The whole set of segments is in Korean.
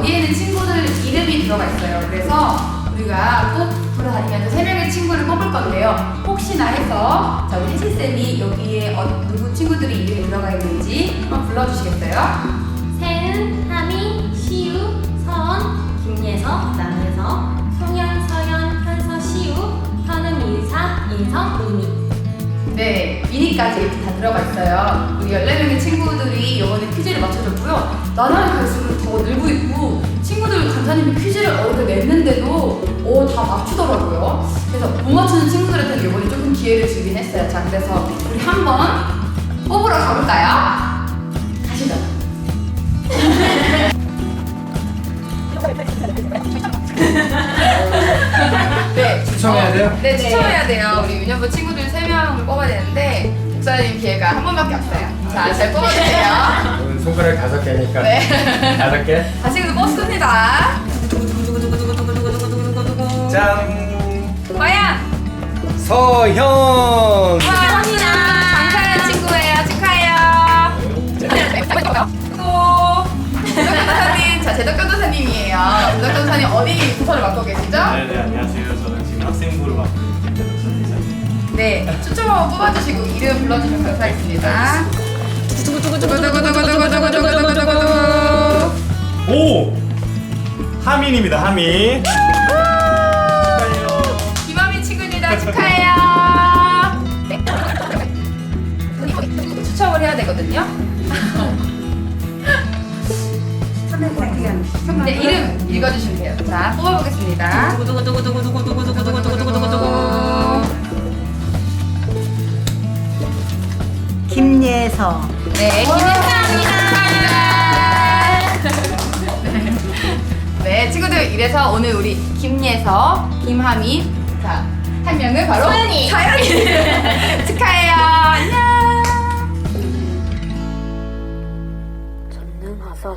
여기에는 친구들 이름이 들어가 있어요. 그래서 우리가 꼭 돌아다니면서 세 명의 친구를 뽑을 건데요. 혹시나 해서 자, 우리 혜진 쌤이 여기에 어, 누구 친구들이 이름이 들어가 있는지 한번 불러주시겠어요? 세은, 하미, 시우, 서원, 김예서, 남예서, 송현, 서현, 현서, 시우, 현음, 일사, 인성, 이미. 네, 미니까지 이렇게 다 들어가 있어요. 우리 14명의 친구들이 이번에 퀴즈를 맞춰줬고요. 나날이 갈수록 더 늘고 있고, 친구들 강사님이 퀴즈를 어렵게 냈는데도 오, 다 맞추더라고요. 그래서 못 맞추는 친구들한테는 이번에 조금 기회를 주긴 했어요. 자, 그래서 우리 한번 뽑으러 가볼까요? 가시죠. 네, 추첨해야 돼요? 네, 추첨해야 돼요. 우리 유년부 친구들 3명을 뽑아야 되는데, 목사님 기회가 한 번밖에 없어요. 자, 잘 뽑아주세요. 오늘 손가락 다섯 개니까 네. 다섯 개. 다시 그 뽑습니다. 짠. 과연! 서현. 와, 장사연 친구예요. 축하해요. 또, 제덕 교도사님. 자, 제덕 교도사님이에요. 제덕 교도사님 어디 부서를 맡고 계시죠? 네네 안녕하세요. 저는 학생부를 맡고 있는 김대덕 선생님. 네, 추첨 한번 뽑아주시고 이름 불러주시면 감사하겠습니다. 두구두구두구두구두구두구두구두구두구두구. 오 하민입니다. 하민. 축하해요. 김하민 친구입니다. 축하해요. 네. 추첨을 해야 되거든요. 네, 이름 읽어주시면 돼요. 자, 뽑아보겠습니다. 김예서 네, 김혜사입니다. 네, 친구들 이래서 오늘 우리 김예서, 김하민, 자, 한 명은 바로 서연이. 서연이. 축하해요. 안녕.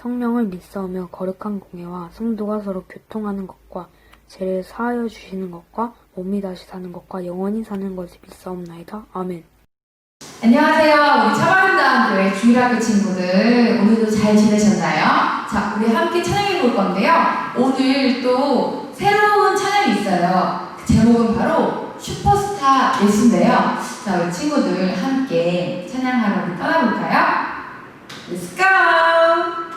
성령을 믿사오며 거룩한 공예와 성도가 서로 교통하는 것과 죄를 사하여 주시는 것과 몸이 다시 사는 것과 영원히 사는 것을 믿사옵나이다. 아멘. 안녕하세요. 우리 차바른다교회 주일학교 친구들. 오늘도 잘 지내셨나요? 자, 우리 함께 찬양해 볼 건데요. 오늘 또 새로운 찬양이 있어요. 그 제목은 바로 슈퍼스타 예수인데요. 자, 우리 친구들 함께 찬양하러 떠나볼까요? Let's go!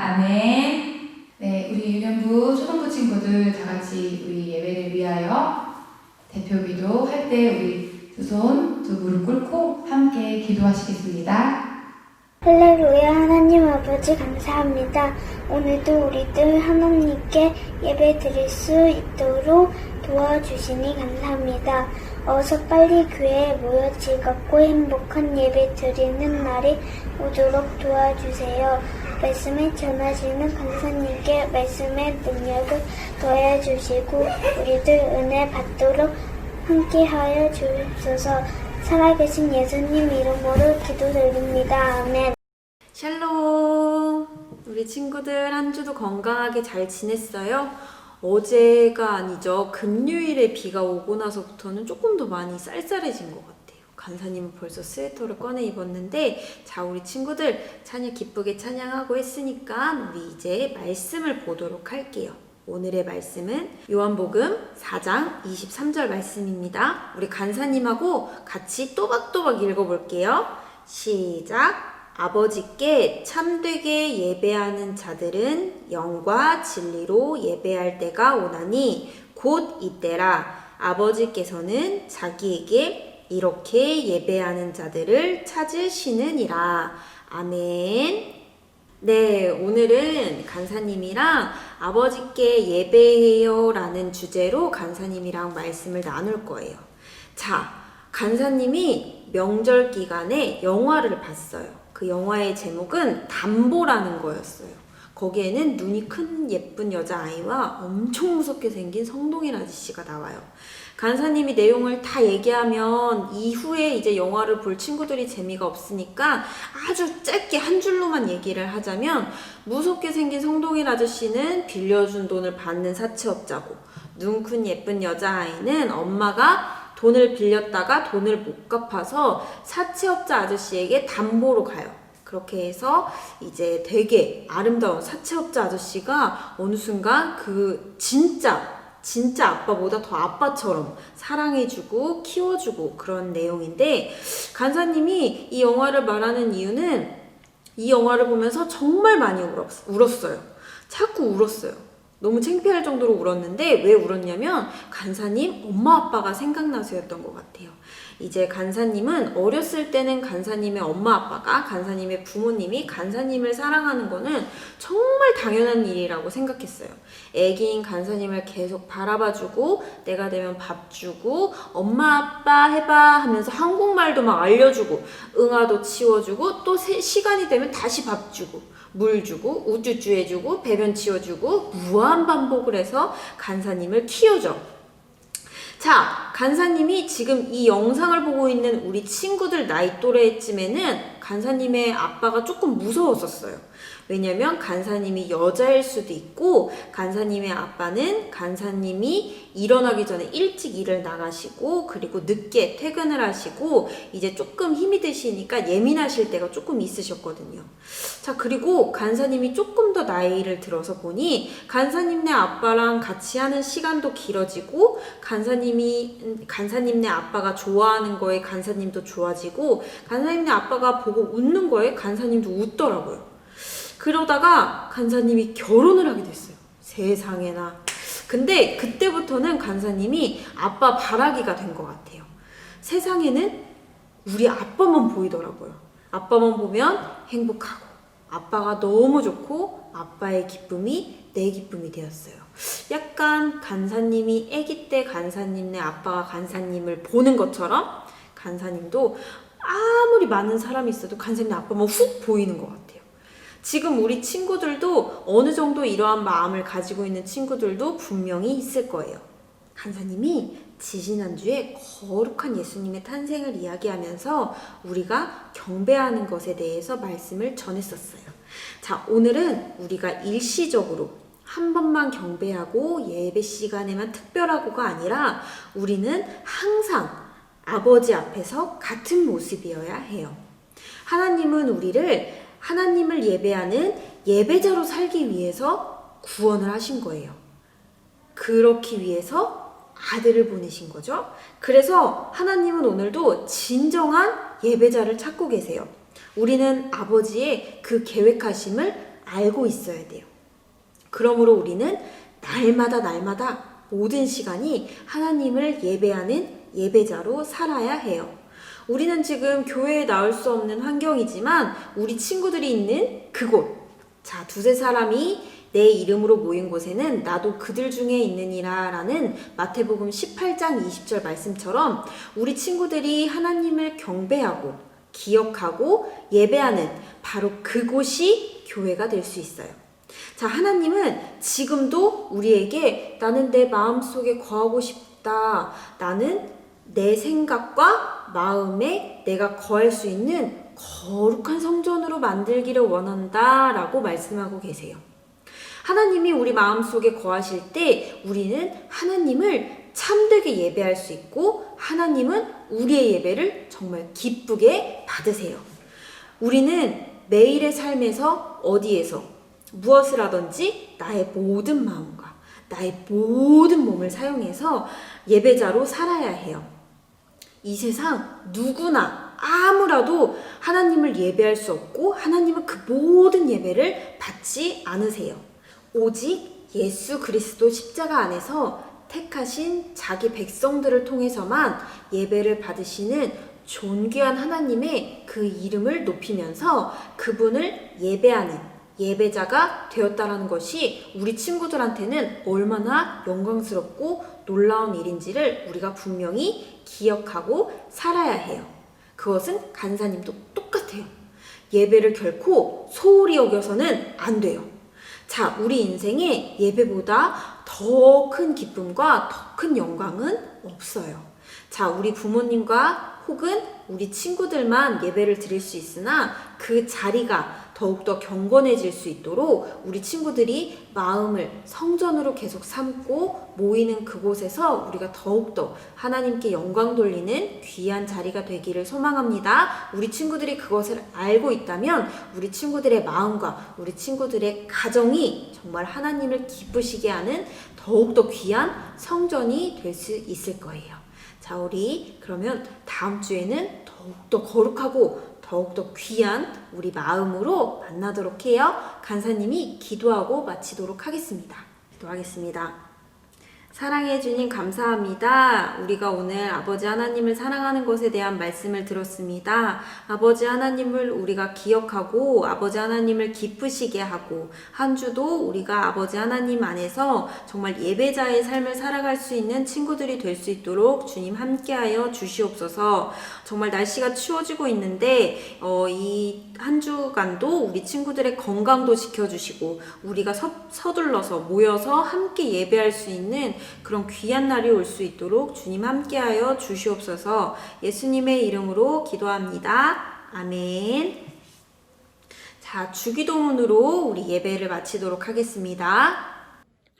아멘. 네, 우리 유년부, 초등부 친구들 다 같이 우리 예배를 위하여 대표 기도 할 때 우리 두 손, 두 무릎 꿇고 함께 기도하시겠습니다. 할렐루야 하나님 아버지 감사합니다. 오늘도 우리들 하나님께 예배 드릴 수 있도록 도와주시니 감사합니다. 어서 빨리 교회에 모여 즐겁고 행복한 예배 드리는 날이 오도록 도와주세요. 말씀을 전하시는 간사님께 말씀의 능력을 더해 주시고 우리들 은혜 받도록 함께하여 주옵소서 살아계신 예수님 이름으로 기도드립니다. 아멘. 샬롬! 우리 친구들 한 주도 건강하게 잘 지냈어요? 어제가 아니죠. 금요일에 비가 오고 나서부터는 조금 더 많이 쌀쌀해진 것 같아요. 간사님은 벌써 스웨터를 꺼내 입었는데, 자, 우리 친구들 찬양 기쁘게 찬양하고 했으니까 우리 이제 말씀을 보도록 할게요. 오늘의 말씀은 요한복음 4장 23절 말씀입니다. 우리 간사님하고 같이 또박또박 읽어볼게요. 시작! 아버지께 참되게 예배하는 자들은 영과 진리로 예배할 때가 오나니 곧 이때라 아버지께서는 자기에게 이렇게 예배하는 자들을 찾으시느니라. 아멘. 네, 오늘은 간사님이랑 아버지께 예배해요 라는 주제로 간사님이랑 말씀을 나눌 거예요. 자, 간사님이 명절 기간에 영화를 봤어요. 그 영화의 제목은 담보라는 거였어요. 거기에는 눈이 큰 예쁜 여자아이와 엄청 무섭게 생긴 성동일 아저씨가 나와요. 간사님이 내용을 다 얘기하면 이후에 이제 영화를 볼 친구들이 재미가 없으니까 아주 짧게 한 줄로만 얘기를 하자면 무섭게 생긴 성동일 아저씨는 빌려준 돈을 받는 사채업자고 눈 큰 예쁜 여자아이는 엄마가 돈을 빌렸다가 돈을 못 갚아서 사채업자 아저씨에게 담보로 가요. 그렇게 해서 이제 되게 아름다운 사채업자 아저씨가 어느 순간 그 진짜 진짜 아빠보다 더 아빠처럼 사랑해주고 키워주고 그런 내용인데 간사님이 이 영화를 말하는 이유는 이 영화를 보면서 정말 많이 울었, 울었어요. 자꾸 울었어요. 너무 창피할 정도로 울었는데 왜 울었냐면 간사님 엄마 아빠가 생각나서였던 것 같아요. 이제 간사님은 어렸을 때는 간사님의 엄마 아빠가 간사님의 부모님이 간사님을 사랑하는 거는 정말 당연한 일이라고 생각했어요. 애기인 간사님을 계속 바라봐주고 내가 되면 밥 주고 엄마 아빠 해봐 하면서 한국말도 막 알려주고 응아도 치워주고 또 세- 시간이 되면 다시 밥 주고 물 주고 우쭈쭈 해주고 배변 치워주고 무한 반복을 해서 간사님을 키워줘. 자, 간사님이 지금 이 영상을 보고 있는 우리 친구들 나이 또래쯤에는 간사님의 아빠가 조금 무서웠었어요. 왜냐면 간사님이 여자일 수도 있고 간사님의 아빠는 간사님이 일어나기 전에 일찍 일을 나가시고 그리고 늦게 퇴근을 하시고 이제 조금 힘이 드시니까 예민하실 때가 조금 있으셨거든요. 자, 그리고 간사님이 조금 더 나이를 들어서 보니 간사님네 아빠랑 같이 하는 시간도 길어지고 간사님이 음, 간사님네 아빠가 좋아하는 거에 간사님도 좋아지고 간사님네 아빠가 보고 웃는 거에 간사님도 웃더라고요. 그러다가 간사님이 결혼을 하게 됐어요. 세상에나. 근데 그때부터는 간사님이 아빠 바라기가 된 것 같아요. 세상에는 우리 아빠만 보이더라고요. 아빠만 보면 행복하고, 아빠가 너무 좋고, 아빠의 기쁨이 내 기쁨이 되었어요. 약간 간사님이 아기 때 간사님네 아빠가 간사님을 보는 것처럼 간사님도 아무리 많은 사람이 있어도 간사님 아빠만 훅 보이는 것 같아요. 지금 우리 친구들도 어느 정도 이러한 마음을 가지고 있는 친구들도 분명히 있을 거예요. 간사님이 지지난주에 거룩한 예수님의 탄생을 이야기하면서 우리가 경배하는 것에 대해서 말씀을 전했었어요. 자, 오늘은 우리가 일시적으로 한 번만 경배하고 예배 시간에만 특별하고가 아니라 우리는 항상 아버지 앞에서 같은 모습이어야 해요. 하나님은 우리를 하나님을 예배하는 예배자로 살기 위해서 구원을 하신 거예요. 그렇기 위해서 아들을 보내신 거죠. 그래서 하나님은 오늘도 진정한 예배자를 찾고 계세요. 우리는 아버지의 그 계획하심을 알고 있어야 돼요. 그러므로 우리는 날마다 날마다 모든 시간이 하나님을 예배하는 예배자로 살아야 해요. 우리는 지금 교회에 나올 수 없는 환경이지만 우리 친구들이 있는 그곳. 자, 두세 사람이 내 이름으로 모인 곳에는 나도 그들 중에 있느니라 라는 마태복음 18장 20절 말씀처럼 우리 친구들이 하나님을 경배하고 기억하고 예배하는 바로 그곳이 교회가 될 수 있어요. 자, 하나님은 지금도 우리에게 나는 내 마음속에 거하고 싶다. 나는 내 생각과 마음에 내가 거할 수 있는 거룩한 성전으로 만들기를 원한다. 라고 말씀하고 계세요. 하나님이 우리 마음 속에 거하실 때 우리는 하나님을 참되게 예배할 수 있고 하나님은 우리의 예배를 정말 기쁘게 받으세요. 우리는 매일의 삶에서 어디에서 무엇을 하든지 나의 모든 마음과 나의 모든 몸을 사용해서 예배자로 살아야 해요. 이 세상 누구나 아무라도 하나님을 예배할 수 없고 하나님은 그 모든 예배를 받지 않으세요. 오직 예수 그리스도 십자가 안에서 택하신 자기 백성들을 통해서만 예배를 받으시는 존귀한 하나님의 그 이름을 높이면서 그분을 예배하는 예배자가 되었다라는 것이 우리 친구들한테는 얼마나 영광스럽고 놀라운 일인지를 우리가 분명히 기억하고 살아야 해요. 그것은 간사님도 똑같아요. 예배를 결코 소홀히 여겨서는 안 돼요. 자, 우리 인생에 예배보다 더 큰 기쁨과 더 큰 영광은 없어요. 자, 우리 부모님과 혹은 우리 친구들만 예배를 드릴 수 있으나 그 자리가 더욱더 경건해질 수 있도록 우리 친구들이 마음을 성전으로 계속 삼고 모이는 그곳에서 우리가 더욱더 하나님께 영광 돌리는 귀한 자리가 되기를 소망합니다. 우리 친구들이 그것을 알고 있다면 우리 친구들의 마음과 우리 친구들의 가정이 정말 하나님을 기쁘시게 하는 더욱더 귀한 성전이 될 수 있을 거예요. 자, 우리 그러면 다음 주에는 더욱더 거룩하고 더욱더 귀한 우리 마음으로 만나도록 해요. 간사님이 기도하고 마치도록 하겠습니다. 기도하겠습니다. 사랑해 주님 감사합니다. 우리가 오늘 아버지 하나님을 사랑하는 것에 대한 말씀을 들었습니다. 아버지 하나님을 우리가 기억하고 아버지 하나님을 기쁘시게 하고 한 주도 우리가 아버지 하나님 안에서 정말 예배자의 삶을 살아갈 수 있는 친구들이 될 수 있도록 주님 함께하여 주시옵소서. 정말 날씨가 추워지고 있는데 어, 이 한 주간도 우리 친구들의 건강도 지켜주시고 우리가 서, 서둘러서 모여서 함께 예배할 수 있는 그런 귀한 날이 올 수 있도록 주님 함께하여 주시옵소서 예수님의 이름으로 기도합니다. 아멘. 자, 주기도문으로 우리 예배를 마치도록 하겠습니다.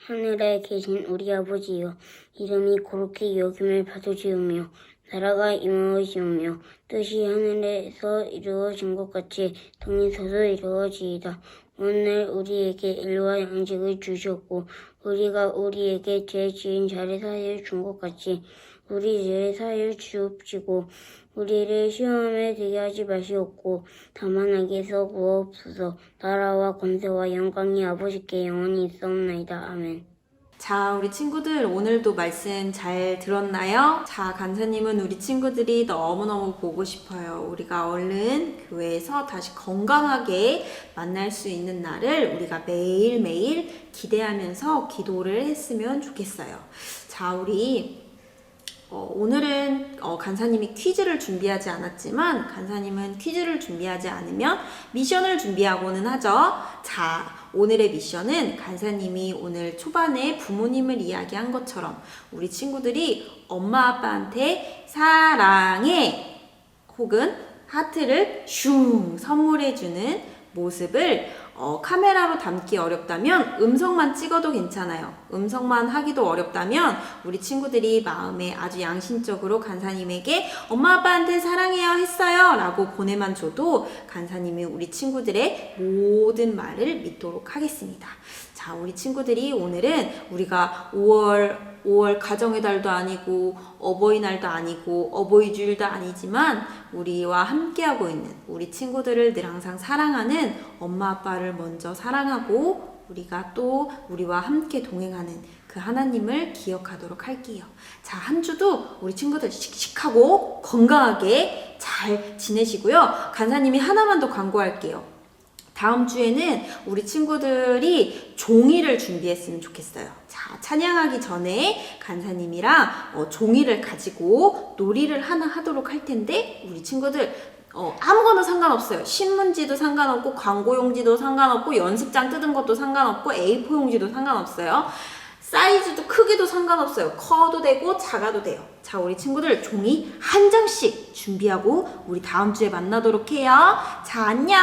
하늘에 계신 우리 아버지여, 이름이 거룩히 여김을 받으시오며, 나라가 임하시오며, 뜻이 하늘에서 이루어진 것 같이 땅에서도 이루어지이다. 오늘 우리에게 일과 양식을 주셨고, 우리가 우리에게 죄 지은 자를 사하여 준 것 같이, 우리 죄를 사하여 주옵시고, 우리를 시험에 들게 하지 마시옵고, 다만 악에서 구하옵소서, 나라와 권세와 영광이 아버지께 영원히 있사옵나이다. 아멘. 자, 우리 친구들 오늘도 말씀 잘 들었나요? 자, 간사님은 우리 친구들이 너무너무 보고 싶어요. 우리가 얼른 교회에서 다시 건강하게 만날 수 있는 날을 우리가 매일매일 기대하면서 기도를 했으면 좋겠어요. 자, 우리 어, 오늘은 어, 간사님이 퀴즈를 준비하지 않았지만 간사님은 퀴즈를 준비하지 않으면 미션을 준비하고는 하죠. 자, 오늘의 미션은 간사님이 오늘 초반에 부모님을 이야기한 것처럼 우리 친구들이 엄마 아빠한테 사랑해 혹은 하트를 슝 선물해주는 모습을 어, 카메라로 담기 어렵다면 음성만 찍어도 괜찮아요. 음성만 하기도 어렵다면 우리 친구들이 마음에 아주 양심적으로 간사님에게 엄마 아빠한테 사랑해요 했어요 라고 보내만 줘도 간사님이 우리 친구들의 모든 말을 믿도록 하겠습니다. 자, 우리 친구들이 오늘은 우리가 5월 5월 가정의 달도 아니고 어버이날도 아니고 어버이 주일도 아니지만 우리와 함께하고 있는 우리 친구들을 늘 항상 사랑하는 엄마 아빠를 먼저 사랑하고 우리가 또 우리와 함께 동행하는 그 하나님을 기억하도록 할게요. 자, 한 주도 우리 친구들 씩씩하고 건강하게 잘 지내시고요. 간사님이 하나만 더 광고할게요. 다음 주에는 우리 친구들이 종이를 준비했으면 좋겠어요. 자, 찬양하기 전에 간사님이랑 어, 종이를 가지고 놀이를 하나 하도록 할 텐데 우리 친구들 어, 아무거나 상관없어요. 신문지도 상관없고 광고용지도 상관없고 연습장 뜯은 것도 상관없고 A4 용지도 상관없어요. 사이즈도 크기도 상관없어요. 커도 되고 작아도 돼요. 자, 우리 친구들 종이 한 장씩 준비하고 우리 다음 주에 만나도록 해요. 자, 안녕.